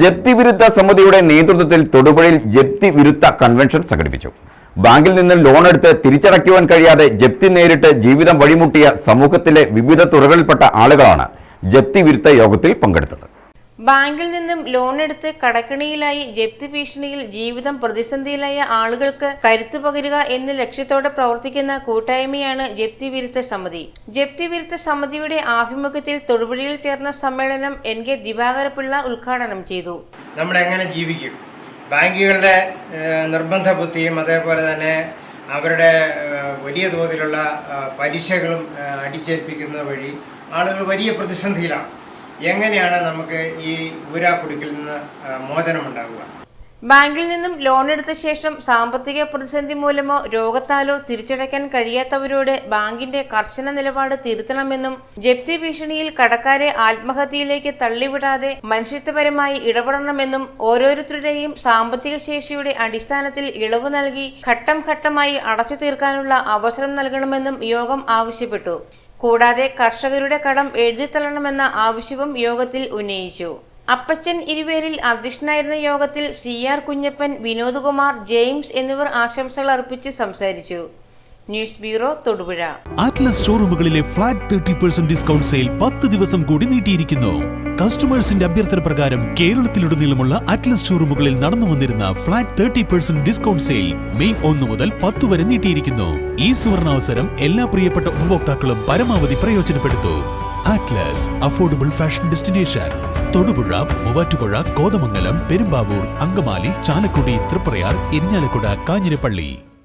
ജപ്തി വിരുദ്ധ സമിതിയുടെ നേതൃത്വത്തിൽ തൊടുപുഴയിൽ ജപ്തി വിരുദ്ധ കൺവെൻഷൻ സംഘടിപ്പിച്ചു. ബാങ്കിൽ നിന്ന് ലോൺ എടുത്ത് തിരിച്ചടയ്ക്കുവാൻ കഴിയാതെ ജപ്തി നേരിട്ട് ജീവിതം വഴിമുട്ടിയ സമൂഹത്തിലെ വിവിധ തുറകളിൽപ്പെട്ട ആളുകളാണ് ജപ്തി വിരുദ്ധ യോഗത്തിൽ പങ്കെടുത്തത്. ബാങ്കിൽ നിന്നും ലോൺ എടുത്ത് കടക്കിണിയിലായി ജപ്തി ഭീഷണിയിൽ ജീവിതം പ്രതിസന്ധിയിലായ ആളുകൾക്ക് കരുത്തു പകരുക എന്ന ലക്ഷ്യത്തോടെ പ്രവർത്തിക്കുന്ന കൂട്ടായ്മയാണ് ജപ്തി വിരുദ്ധ സമിതി. ജപ്തി വിരുദ്ധ സമിതിയുടെ ആഭിമുഖ്യത്തിൽ തൊടുപുഴയിൽ ചേർന്ന സമ്മേളനം എൻ കെ ദിവാകരപിള്ള ഉദ്ഘാടനം ചെയ്തു. നമ്മൾ എങ്ങനെ ജീവിക്കും? ബാങ്കുകളുടെ നിർബന്ധ ബുദ്ധിയും അതേപോലെ തന്നെ അവരുടെ വലിയ തോതിലുള്ള പലിശകളും അടിച്ചേൽപ്പിക്കുന്ന വഴി ആളുകൾ വലിയ പ്രതിസന്ധിയിലാണ്. എങ്ങനെയാണ് നമുക്ക് ഈ ഊരാക്കുടുക്കിൽ നിന്ന് മോചനം മോചനമുണ്ടാകുക ബാങ്കിൽ നിന്നും ലോൺ എടുത്ത ശേഷം സാമ്പത്തിക പ്രതിസന്ധി മൂലമോ രോഗത്താലോ തിരിച്ചടയ്ക്കാൻ കഴിയാത്തവരോട് ബാങ്കിന്റെ കർശന നിലപാട് തിരുത്തണമെന്നും ജപ്തി ഭീഷണിയിൽ കടക്കാരെ ആത്മഹത്യയിലേക്ക് തള്ളിവിടാതെ മനുഷ്യത്വപരമായി ഇടപെടണമെന്നും ഓരോരുത്തരുടെയും സാമ്പത്തിക ശേഷിയുടെ അടിസ്ഥാനത്തിൽ ഇളവ് നൽകി ഘട്ടം ഘട്ടമായി അടച്ചു തീർക്കാനുള്ള അവസരം നൽകണമെന്നും യോഗം ആവശ്യപ്പെട്ടു. കൂടാതെ കർഷകരുടെ കടം എഴുതിത്തള്ളണമെന്ന ആവശ്യവും യോഗത്തിൽ ഉന്നയിച്ചു. അപ്പച്ചൻ ഇരുവേരിൽ അധ്യക്ഷനായിരുന്ന യോഗത്തിൽ C R Kunjappan Vinodkumar James എന്നിവർ ആശംസകൾ അർപ്പിച്ച് സംസാരിച്ചു. News bureau Thodupuzha. Atlas ഷോറൂമുകളിലെ flat thirty percent discount sale പത്ത് ദിവസം കൂടി നീട്ടിയിരിക്കുന്നു. കസ്റ്റമേഴ്സിന്റെ അഭ്യർത്ഥന പ്രകാരം കേരളത്തിലുടനീളമുള്ള അറ്റ്ലസ് ഷോറൂമുകളിൽ നടന്നു വന്നിരുന്ന flat thirty percent discount sale May ഒന്ന് മുതൽ പത്ത് വരെ നീട്ടിയിരിക്കുന്നു. ഈ സുവർണാവസരം എല്ലാ പ്രിയപ്പെട്ട ഉപഭോക്താക്കളും പരമാവധി പ്രയോജനപ്പെടുത്തൂ. Atlas affordable fashion destination Thodupuzha Muvattupuzha Kothamangalam Perumbavoor Angamaly Chalakudy Triprayar Irinjalakuda Kanjirappally.